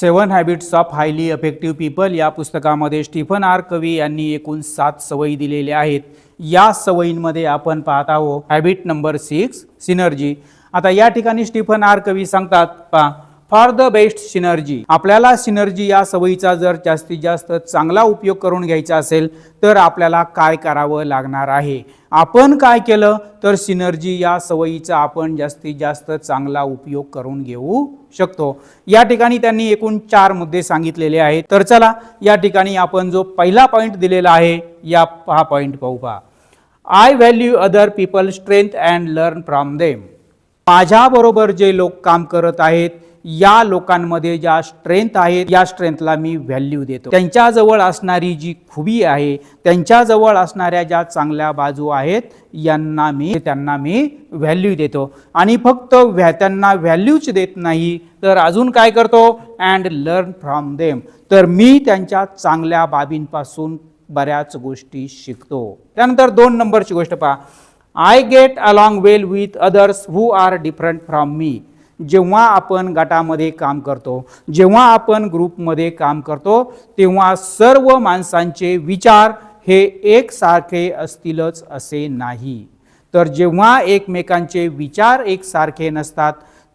Seven habits of highly effective people या पुस्तकामध्ये Stephen R कवी यांनी एकूण सात सवयी दिलेल्या आहेत. या सवयींमध्ये आपण पाहत आहोत हॅबिट नंबर सिक्स सिनर्जी. आता या ठिकाणी स्टीफन आर कवी सांगतात पा फार द बेस्ट सिनर्जी. आपल्याला सिनर्जी या सवयीचा जर जास्तीत जास्त चांगला उपयोग करून घ्यायचा असेल तर आपल्याला काय करावं लागणार आहे? आपण काय केलं तर सिनर्जी या सवयीचा आपण जास्तीत जास्त चांगला उपयोग करून घेऊ शकतो. या ठिकाणी त्यांनी एकूण चार मुद्दे सांगितलेले आहेत. तर चला या ठिकाणी आपण जो पहिला पॉईंट दिलेला आहे या हा पॉईंट पाहू पहा. I value other people strength and learn from them माझ्याबरोबर जे लोक काम करत आहेत या लोकांमध्ये ज्या स्ट्रेंथ आहेत या स्ट्रेंथला मी व्हॅल्यू देतो. त्यांच्याजवळ असणारी जी खुबी आहे त्यांच्याजवळ असणाऱ्या ज्या चांगल्या बाजू आहेत यांना मी त्यांना मी व्हॅल्यू देतो. आणि फक्त व्हॅ त्यांना व्हॅल्यूच देत नाही तर अजून काय करतो? अँड लर्न फ्रॉम देम तर मी त्यांच्या चांगल्या बाबींपासून बऱ्याच गोष्टी शिकतो. त्यानंतर दोन नंबरची गोष्ट पहा. I get along well with others who are different from me जेव्हा आपण गटामध्ये काम करतो जेव्हा आपण ग्रुपमध्ये काम करतो तेव्हा सर्व माणसांचे विचार हे एकसारखे असतीलच असे नाही. तर जेव्हा एकमेकांचे विचार एकसारखे नसतात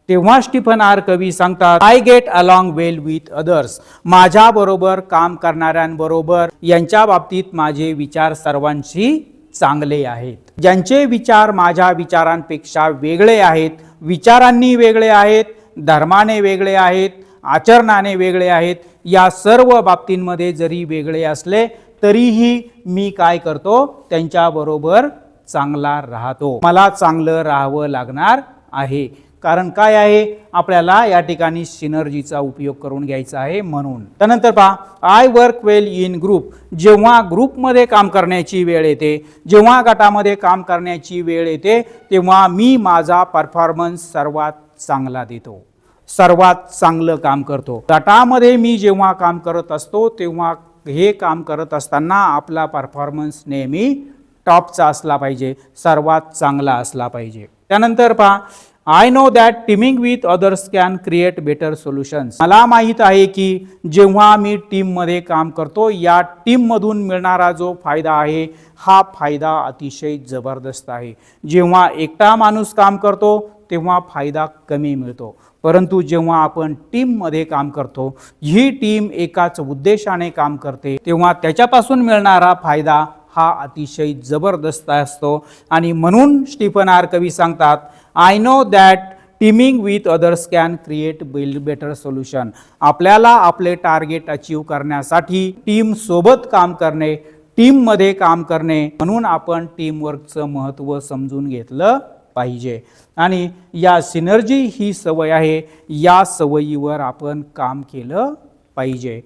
तेव्हा स्टीफन आर कवी सांगतात I get along well with others माझ्याबरोबर काम करणाऱ्यांबरोबर यांच्या बाबतीत माझे विचार सर्वांशी चांगले आहेत. ज्यांचे विचार माझ्या विचारांपेक्षा वेगळे आहेत विचारांनी वेगळे आहेत धर्माने वेगळे आहेत आचरणाने वेगळे आहेत या सर्व बाबतींमध्ये जरी वेगळे असले तरीही मी काय करतो? त्यांच्याबरोबर चांगला राहतो. मला चांगलं राहावं लागणार आहे. कारण काय आहे? आपल्याला या ठिकाणी सिनर्जीचा उपयोग करून घ्यायचा आहे म्हणून. त्यानंतर पहा I work well in group जेव्हा ग्रुपमध्ये काम करण्याची वेळ येते जेव्हा गटामध्ये काम करण्याची वेळ येते तेव्हा मी माझा परफॉर्मन्स सर्वात चांगला देतो. सर्वात चांगलं काम करतो. गटामध्ये मी जेव्हा काम करत असतो तेव्हा हे काम करत असताना आपला परफॉर्मन्स नेहमी टॉपचा असला पाहिजे सर्वात चांगला असला पाहिजे. त्यानंतर पहा I know that teaming with others can create better solutions मला माहीत आहे की जेव्हा मी टीममध्ये काम करतो या टीममधून मिळणारा जो फायदा आहे हा फायदा अतिशय जबरदस्त आहे. जेव्हा एकटा माणूस काम करतो तेव्हा फायदा कमी मिळतो. परंतु जेव्हा आपण टीममध्ये काम करतो ही टीम एकाच उद्देशाने काम करते तेव्हा त्याच्यापासून मिळणारा फायदा हा अतिशय जबरदस्त असतो. आणि म्हणून स्टीफन आर कवी सांगतात I know that teaming with others can create build better solution आपल्याला आपले टार्गेट अचीव करण्यासाठी टीम सोबत काम करणे टीममध्ये काम करणे म्हणून आपण टीमवर्कचं महत्त्व समजून घेतलं पाहिजे. आणि या सिनर्जी ही सवय आहे या सवयीवर आपण काम केलं पाहिजे.